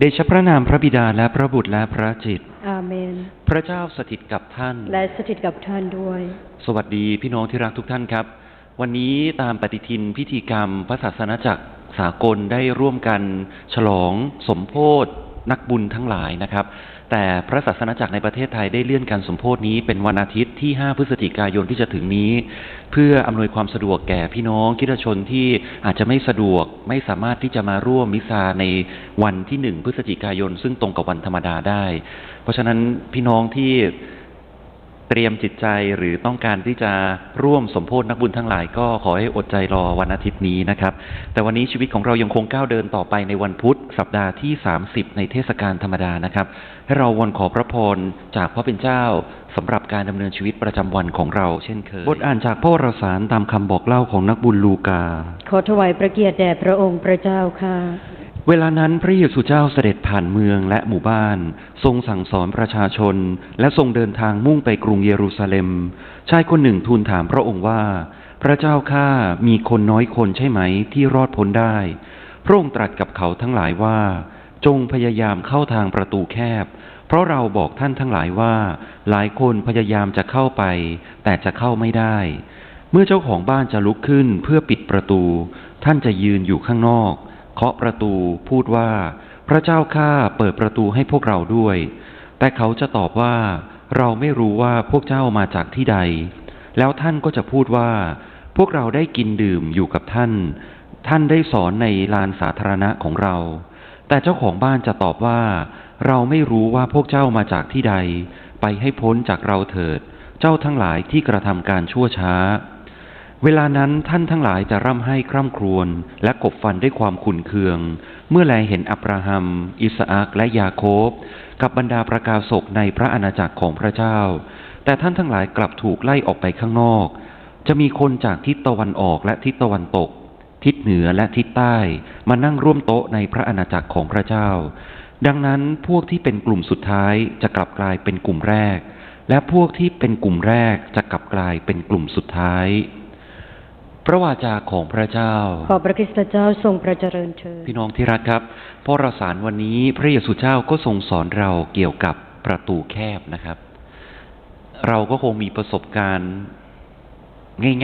เดชะพระนามพระบิดาและพระบุตรและพระจิตรอาเมน พระเจ้าสถิตกับท่าน และสถิตกับท่านด้วย สวัสดีพี่น้องที่รักทุกท่านครับ วันนี้ตามปฏิทินพิธีกรรมพระศาสนาจักรสากลได้ร่วมกัน ฉลอง สมโพธ นักบุญทั้งหลายนะครับ แต่พระศาสนาจักรในประเทศไทยได้เลื่อนการสมโพธนี้เป็นวันอาทิตย์ที่ 5 พฤศจิกายนที่จะถึงนี้ เพื่ออำนวยความสะดวกแก่พี่น้องคิดชนที่อาจจะไม่สะดวกไม่สามารถที่จะมาร่วมมิซาในวันที่ 1 พฤศจิกายน ซึ่งตรงกับวันธรรมดาได้ เพราะฉะนั้นพี่น้องที่ เตรียมจิตใจหรือต้องการที่จะร่วมสมโพธนักบุญทั้งหลาย ก็ขอให้อดใจรอวันอาทิตย์นี้นะครับ แต่วันนี้ชีวิตของเรายังคงก้าวเดินต่อไปในวันพุธ สัปดาห์ที่ 30 ในเทศกาลธรรมดานะครับ ให้เราวนขอพระพรจากพระเป็นเจ้าสำหรับการดำเนินชีวิตประจำวันของเราเช่นเคยบทอ่านจากพระวรสารตามคำบอกเล่าของนักบุญลูกา ขอถวายพระเกียรติแด่พระองค์พระเจ้าค่ะ เวลานั้นพระเยซูเจ้าเสด็จผ่านเมืองและหมู่บ้าน ทรงสั่งสอนประชาชน และทรงเดินทางมุ่งไปกรุงเยรูซาเล็ม ชายคนหนึ่งทูลถามพระองค์ว่า พระเจ้าข้ามีคนน้อยคนใช่ไหมที่รอดพ้นได้ พระองค์ตรัสกับเขาทั้งหลายว่า จงพยายามเข้าทางประตูแคบ เพราะเราบอกท่านทั้งหลายว่า หลายคนพยายามจะเข้าไป แต่จะเข้าไม่ได้ เมื่อเจ้าของบ้านจะลุกขึ้นเพื่อปิดประตู ท่านจะยืนอยู่ข้างนอก เคาะประตูพูดว่า พระเจ้าข้าเปิดประตูให้พวกเราด้วย แต่เขาจะตอบว่า เราไม่รู้ว่าพวกเจ้ามาจากที่ใด แล้วท่านก็จะพูดว่า พวกเราได้กินดื่มอยู่กับท่าน ท่านได้สอนในลานสาธารณะของเรา แต่เจ้าของบ้านจะตอบว่า เราไม่รู้ว่าพวกเจ้ามาจากที่ใด ไปให้พ้นจากเราเถิด เจ้าทั้งหลายที่กระทำการชั่วช้า เวลานั้นท่านทั้งหลายจะร่ำไห้คร่ำครวญและกบฟันด้วยความขุนเคือง เมื่อแลเห็นอับราฮัม อิสอักและยาโคบ กับบรรดาประกาศกในพระอาณาจักรของพระเจ้า แต่ท่านทั้งหลายกลับถูกไล่ออกไปข้างนอก จะมีคนจากทิศตะวันออกและทิศตะวันตก ทิศเหนือและทิศใต้ มานั่งร่วมโต๊ะในพระอาณาจักรของพระเจ้า ดังนั้นพวกที่เป็นกลุ่มสุดท้ายจะกลับกลายเป็นกลุ่มแรก และพวกที่เป็นกลุ่มแรกจะกลับกลายเป็นกลุ่มสุดท้าย พระวาจาของพระเจ้า ขอพระคริสตเจ้าทรงพระเจริญเถิดพี่น้องที่รักครับพระราสารวันนี้พระเยซูเจ้าก็ทรงสอนเราเกี่ยวกับประตูแคบนะครับ เราก็คงมีประสบการณ์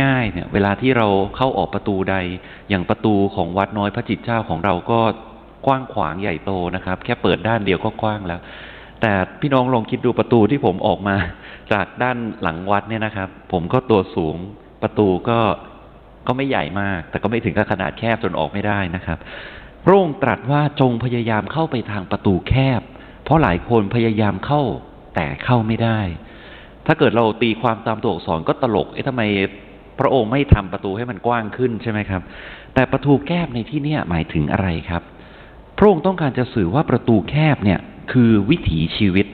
ง่ายๆเนี่ยเวลาที่เราเข้าออกประตูใด อย่างประตูของวัดน้อยพระจิตรเจ้าของเราก็กว้างขวางใหญ่โตนะครับ แค่เปิดด้านเดียวก็กว้างแล้ว แต่พี่น้องลองคิดดูประตูที่ผมออกมา จากด้านหลังวัดเนี่ยนะครับ ผมก็ตัวสูงประตูก็ ก็ไม่ใหญ่มาก แต่ก็ไม่ถึงกับขนาดแคบจนออกไม่ได้นะครับ พระองค์ตรัสว่าจงพยายามเข้าไปทางประตูแคบ เพราะหลายคนพยายามเข้าแต่เข้าไม่ได้ ถ้าเกิดเราตีความตามตัวอักษรก็ตลก เอ๊ะทำไมพระองค์ไม่ทำประตูให้มันกว้างขึ้นใช่ไหมครับ แต่ประตูแคบในที่นี้หมายถึงอะไรครับ พระองค์ต้องการจะสื่อว่าประตูแคบเนี่ยคือวิถีชีวิต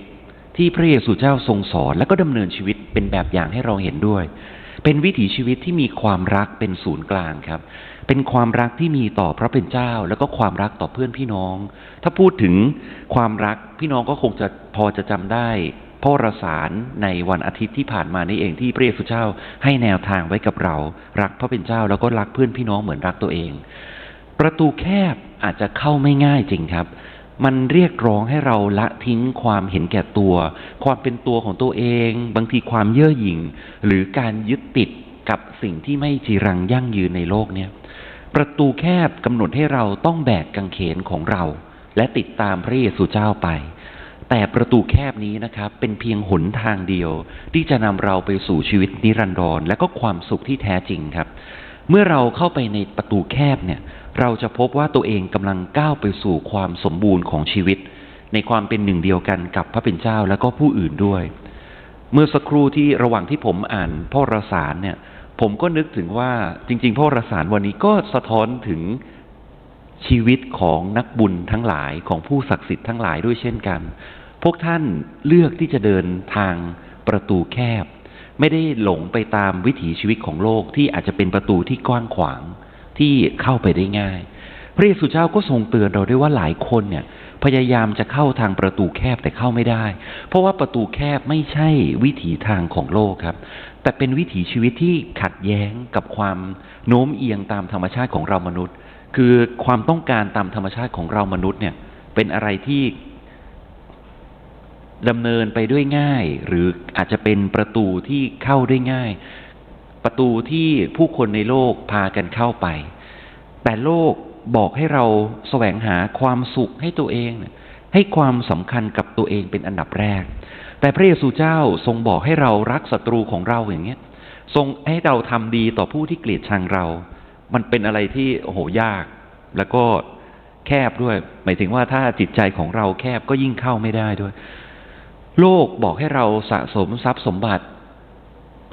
ที่พระเยซูเจ้าทรงสอน และก็ดำเนินชีวิตเป็นแบบอย่างให้เราเห็นด้วย เป็นวิถีชีวิตที่มีความรักเป็นศูนย์กลางครับ เป็นความรักที่มีต่อพระเป็นเจ้า แล้วก็ความรักต่อเพื่อนพี่น้อง ถ้าพูดถึงความรักพี่น้องก็คงจะพอจะจำได้พระวรสารในวันอาทิตย์ที่ผ่านมานี่เองที่พระเยซูเจ้าให้แนวทางไว้กับเรา รักพระเป็นเจ้าแล้วก็รักเพื่อนพี่น้องเหมือนรักตัวเอง ประตูแคบอาจจะเข้าไม่ง่ายจริงครับ มันเรียกร้องให้เราละทิ้งความเห็นแก่ตัว ความเป็นตัวของตัวเอง บางทีความเย่อหยิ่ง หรือการยึดติดกับสิ่งที่ไม่จีรังยั่งยืนในโลกเนี่ยประตูแคบกำหนดให้เราต้องแบกกางเขนของเรา และติดตามพระเยซูเจ้าไป แต่ประตูแคบนี้นะครับ เป็นเพียงหนทางเดียว ที่จะนำเราไปสู่ชีวิตนิรันดรและก็ความสุขที่แท้จริงครับ เมื่อเราเข้าไปในประตูแคบเนี่ย เราจะพบว่าตัวเองกำลังก้าวไปสู่ความสมบูรณ์ของชีวิต ในความเป็นหนึ่งเดียวกันกับพระเป็นเจ้าและก็ผู้อื่นด้วย เมื่อสักครู่ที่ระหว่างที่ผมอ่านพ่อรสารเนี่ย ผมก็นึกถึงว่าจริง ๆ พ่อรสารวันนี้ก็สะท้อนถึงชีวิตของนักบุญทั้งหลายของผู้ศักดิ์สิทธิ์ทั้งหลายด้วยเช่นกัน พวกท่านเลือกที่จะเดินทางประตูแคบ ไม่ได้หลงไปตามวิถีชีวิตของโลกที่อาจจะเป็นประตูที่กว้างขวางที่เข้าไปได้ง่าย พระเยซูเจ้าก็ทรงเตือนเราด้วยว่าหลายคนเนี่ยพยายามจะเข้าทางประตูแคบแต่เข้าไม่ได้ เพราะว่าประตูแคบไม่ใช่วิถีทางของโลกครับ แต่เป็นวิถีชีวิตที่ขัดแย้งกับความโน้มเอียงตามธรรมชาติของเรามนุษย์ คือความต้องการตามธรรมชาติของเรามนุษย์เนี่ยเป็นอะไรที่ ดำเนินไปด้วยง่าย หรืออาจจะเป็นประตูที่เข้าได้ง่าย ประตูที่ผู้คนในโลกพากันเข้าไป แต่โลกบอกให้เราแสวงหาความสุขให้ตัวเอง ให้ความสำคัญกับตัวเองเป็นอันดับแรก แต่พระเยซูเจ้าทรงบอกให้เรารักศัตรูของเราอย่างเงี้ยทรงให้เราทำดีต่อผู้ที่เกลียดชังเรา มันเป็นอะไรที่โอ้โหยาก แล้วก็แคบด้วย หมายถึงว่าถ้าจิตใจของเราแคบก็ยิ่งเข้าไม่ได้ด้วย โลกบอกให้เราสะสมทรัพย์สมบัติ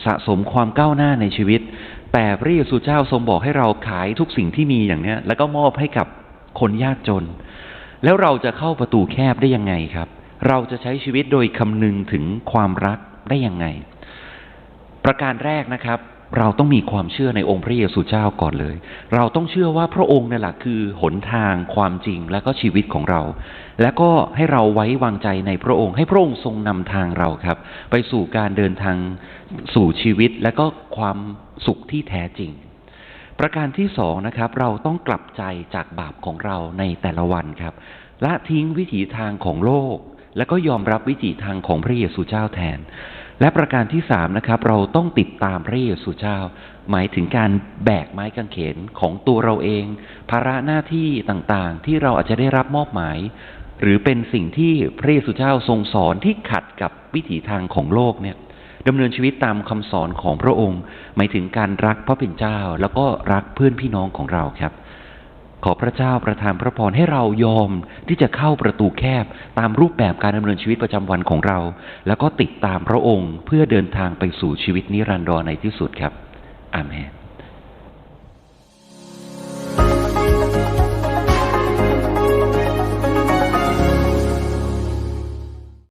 สะสมความก้าวหน้าในชีวิต แต่พระเยซูเจ้าทรงบอกให้เราขายทุกสิ่งที่มีอย่างเนี้ยแล้วก็มอบให้กับคนยากจน แล้วเราจะเข้าประตูแคบได้ยังไงครับ เราจะใช้ชีวิตโดยคำนึงถึงความรักได้ยังไง ประการแรกนะครับ เราต้องมีความเชื่อในองค์พระเยซูเจ้าก่อนเลย เราต้องเชื่อว่าพระองค์นี่แหละคือหนทางความจริงและก็ชีวิตของเรา และก็ให้เราไว้วางใจในพระองค์ ให้พระองค์ทรงนำทางเราครับ ไปสู่การเดินทางสู่ชีวิตและก็ความสุขที่แท้จริง ประการที่สองนะครับ เราต้องกลับใจจากบาปของเราในแต่ละวันครับละทิ้งวิถีทางของโลก แล้วก็ยอมรับวิถีทางของพระเยซูเจ้าแทน และประการที่สามนะครับ เราต้องติดตามพระเยซูเจ้า หมายถึงการแบกไม้กางเขนของตัวเราเอง ภาระหน้าที่ต่างๆ ที่เราอาจจะได้รับมอบหมาย หรือเป็นสิ่งที่พระเยซูเจ้าทรงสอนที่ขัดกับวิถีทางของโลกเนี่ยดำเนินชีวิตตามคำสอนของพระองค์ หมายถึงการรักพระเป็นเจ้า แล้วก็รักเพื่อนพี่น้องของเราครับ ขอพระเจ้าประทานพระพรให้เรายอมที่จะเข้าประตูแคบตามรูปแบบการดำเนินชีวิตประจำวันของเรา แล้วก็ติดตามพระองค์เพื่อเดินทางไปสู่ชีวิตนิรันดรในที่สุดครับอาเมน